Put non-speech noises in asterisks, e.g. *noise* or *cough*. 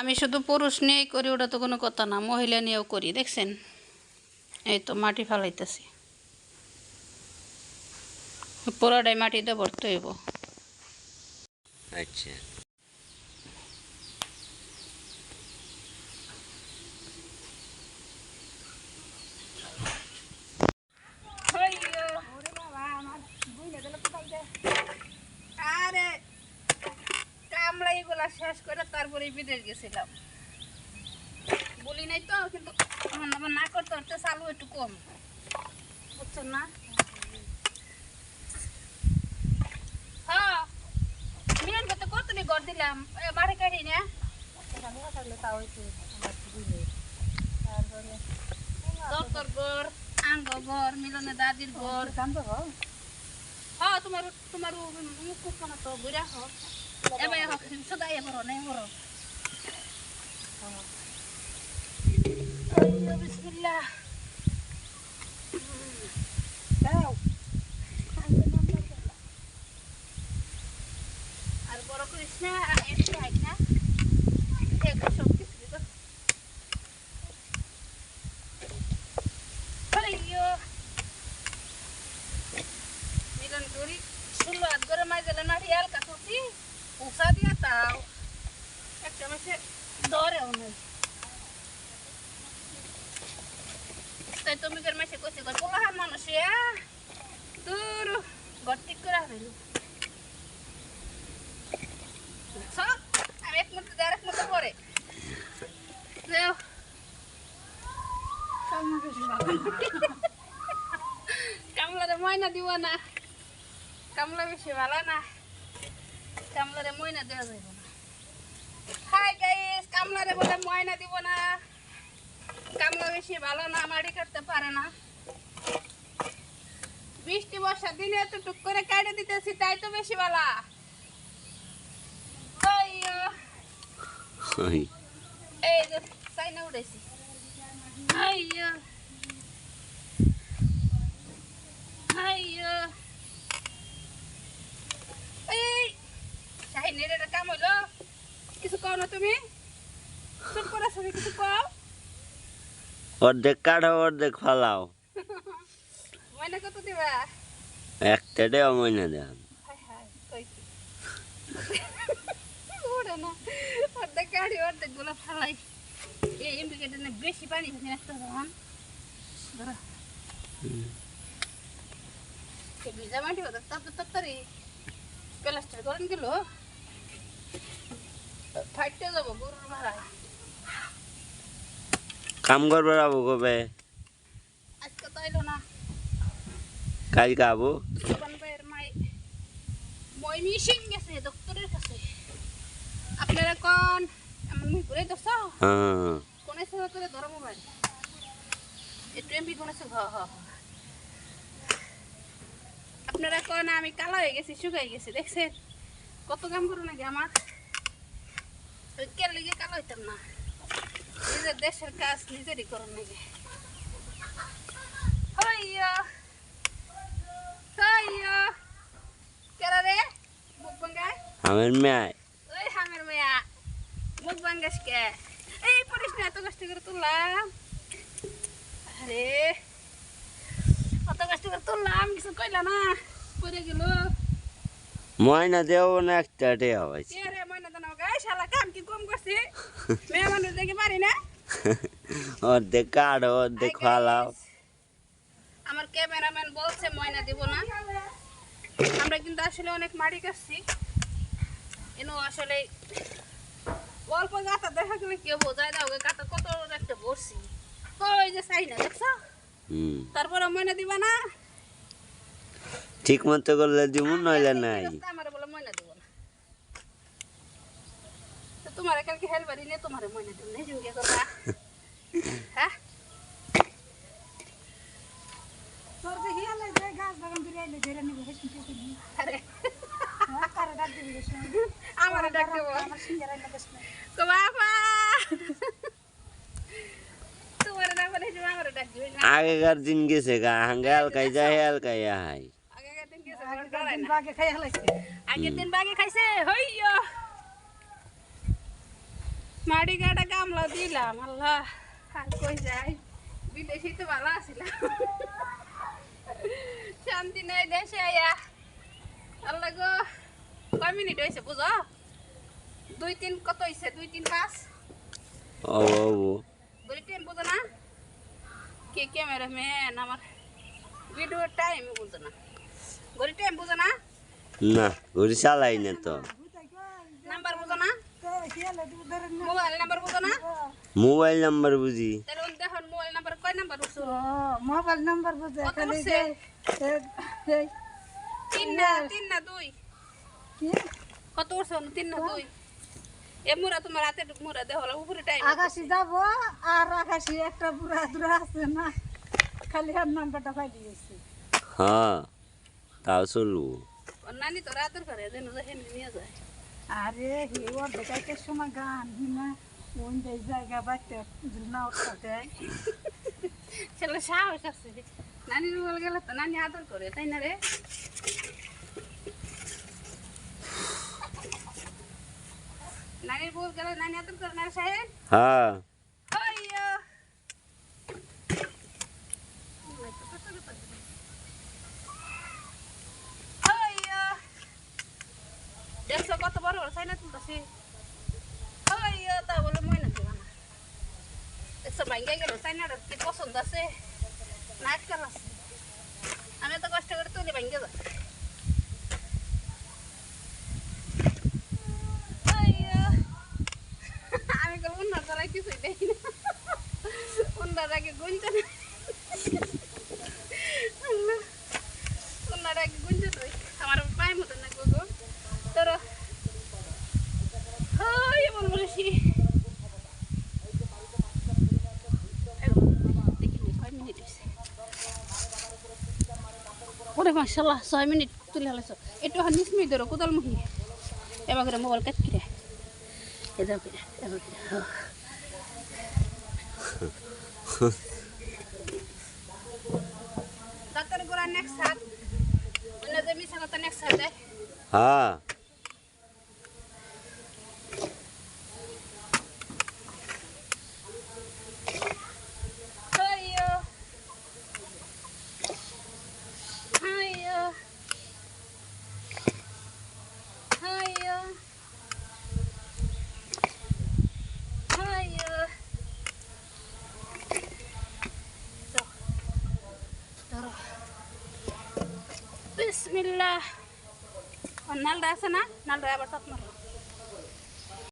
আমি শুধু পুরুষ নিয়েই করি, ওটা তো কোনো কথা না, মহিলা নিয়েও করি, দেখছেন? এই তো মাটি ফালাইতেছি। পুরোটাই মাটিতে ভরতে হইব। আচ্ছা আরে কামলা এগুলা শেষ করে তারপরে বিদেশ গেছিলাম। বলি নাই তো, কিন্তু না করতে করতে চালু একটু কম। বুঝছেন না? হ্যাঁ মিলন ঘর মিলনের দাদির ঘর। হ্যাঁ তোমার তোমার মুখ তো বুড়া হোক এবার হোক সদাই এবার নাই বড় বিসমিল্লাহ আর বড় করিস না আর একটু হাইট না একটু সব কিছু দিতো আইয়ো মিলন করি ষোলো হাত করে মাই দিলে মাটি হালকা করছি উষা দিয়া তাও একটা মাসে ধরেও নাই তাই তুমি করে মাসে কইছি গো পোলাহার মানুষ ইয়া দূর ঘর ঠিক করে ফেলু আমি ময়না দিব না কামলা বেশি ভালো না কামলারে ময়না দেওয়া যাইব না হাই গাইস বলে ময়না দিব না কামলা বেশি ভালো না মাড়ি পারে না বৃষ্টি বর্ষার দিনে টুক করে কাটে দিতেছি তাই তো বেশি ভালো আইয়ো, ওই এই যে চাইনা উঠেছি আইয়ো। আইয়ো। এই শাহিনের এটা কাম হইল। কিছু কও না তুমি? চুপ করে তুমি কিছু কও? অর্ধেক কাঠো অর্ধেক ফালাও। ময়না কত দিবা? একটা দেওয়া মনে দেন হাই হাই কই কি ওরে না। অর্ধেক গাড়ি অর্ধেকগুলো ফালাই। এই ইন্ডিকেটার না বেশি পানি হচ্ছে একটা তখন ভিজা মাটি হতো তার তো তাড়াতাড়ি প্লাস্টার করেন গেল। ফাইটতে যাব গরুর ভাড়ায় কাম করবে আবু কবে? আজকে তো এলো না। কালকে আবু? মাই মিশিং গেছে আপনারা কোন ঘুরে হ্যাঁ করে ধরো মোবাইল। আপনারা কোন আমি কালো হয়ে গেছি শুকাই গেছি দেখছেন কত কাম করো নাকি আমার লিগে কালো হইতাম না নিজের দেশের কাজ নিজেরই করুন নাকি হইয়া হইয়া কেরা রে মুখ ভাঙ্গায় আমার মেয়া মুখ ভাঙ্গাস এই পড়িস না এত কষ্ট করে তুললাম। আরে অত কষ্ট করে তুললাম কিছু কইলা না পড়ে গেল। ময়না দেও না একটা হয়েছে কে রে ময়না দানা গাই শালা কাম কি কম করছি? মেয়ে মানুষ দেখি পারি না। অর্ধেক কাঠো অর্ধেক guys. আমার ক্যামেরাম্যান বলছে ময়না দিব না। আমরা কিন্তু আসলে অনেক মাটি কাটছি এনো আসলে অল্প গাতা দেখা গেলে কেউ বোঝায় দাও গাতা কত একটা বসছি যে চাই না দেখছ তারপরে ময়না দিবা না? ঠিক মতো করলে দিব নইলে নাই। আমার বলে ময়না দিব না। তো তোমার কালকে হেলবারি নিয়ে তোমার ময়না দিব না ঝুঁকে করবা। *laughs* হ্যাঁ? আরে আমার ডাক দেবো তো বাবা তোমার না বলে যে *laughs* আমার ডাক দিবে আগেকার দিন গেছে গা হাঙ্গে হালকাই যায় হালকাই আহাই আগের দিন বাগে খাইছে হইয়ো। মাড়ি গাটা গামলা দিলাম আল্লাহ। আর কই যাই বিদেশি তো ভালো আসিলাম শান্তি নাই দেশে আয়া। আল্লাহ গো। কয় মিনিট হয়েছে বুঝো? দুই তিন কত হয়েছে দুই তিন পাঁচ? ও ও টাইম বুঝো না? কে ক্যামেরা ম্যান আমার ভিডিও টাইম বুঝো না। ঘড়ি টাইম বুঝো না? না ঘুরি চালাই না তো। নাম্বার বুঝো না? মোবাইল নাম্বার বুঝো না? মোবাইল নাম্বার বুঝি। তাহলে দেখুন মোবাইল নাম্বার কয় নাম্বার বুঝছ মোবাইল নাম্বার বুঝে খালি যে তিন না তিন না দুই। কত উঠছো তিন না এ মুরা তোমার হাতে মুরা দেহ উপরে টাইম আকাশি যাব আর আকাশি একটা বুড়া দুরা আছে না খালি আর নাম্বারটা পাই দিয়েছি। হ্যাঁ নানি তো রাতের করে যেন যেখানে নিয়ে যায়। আরে হে ওর দেখাইতে সময় গান হিনা ওই যে জায়গা বাচ্চা না উঠাতে ছেলে সাহস আছে। নানির বল গেলে তো নানি আদর করে তাই না রে? আদর করে না রে সাহেব। হ্যাঁ। Ayo. Ayo. দেখছ কত বড় বড় সাইনা তুলতেছি। আইয়া তা বলে ময়না দিবা না। দেখছ ভাঙ্গে গেল সাইনাটা কি পছন্দ আছে? না আজকাল আছে। আমি তো কষ্ট করে তুলি ভাঙ্গে যা আইয়া আমি তলায় কিছুই দেখি না। উন্নার আগে গুনতে না আল্লাহ, উন্নার আগে গুনতে তো আমার পায়ে মতো না গোগো তোর হাই এমন বলেছি ওরে মাসাল্লাহ ছয় মিনিট তুলে হালাইছ একটু হান নিস মিনিট ধরো কোদাল মুহি এবার করে মোবাইল কাট কিরে এদাও কিরে এবার কিরে ডাক্তার গোড়া নেক্সট হাত অন্য যে মিশা কথা নেক্সট হাত দেয় হ্যাঁ ಬಿಸ್ಮಿಲ್ಲ ಒಂದು ನಾಲ್ಕು ರಾಸನ ನಾಲ್ಕು ರಾಯ ಬರ್ಸತ್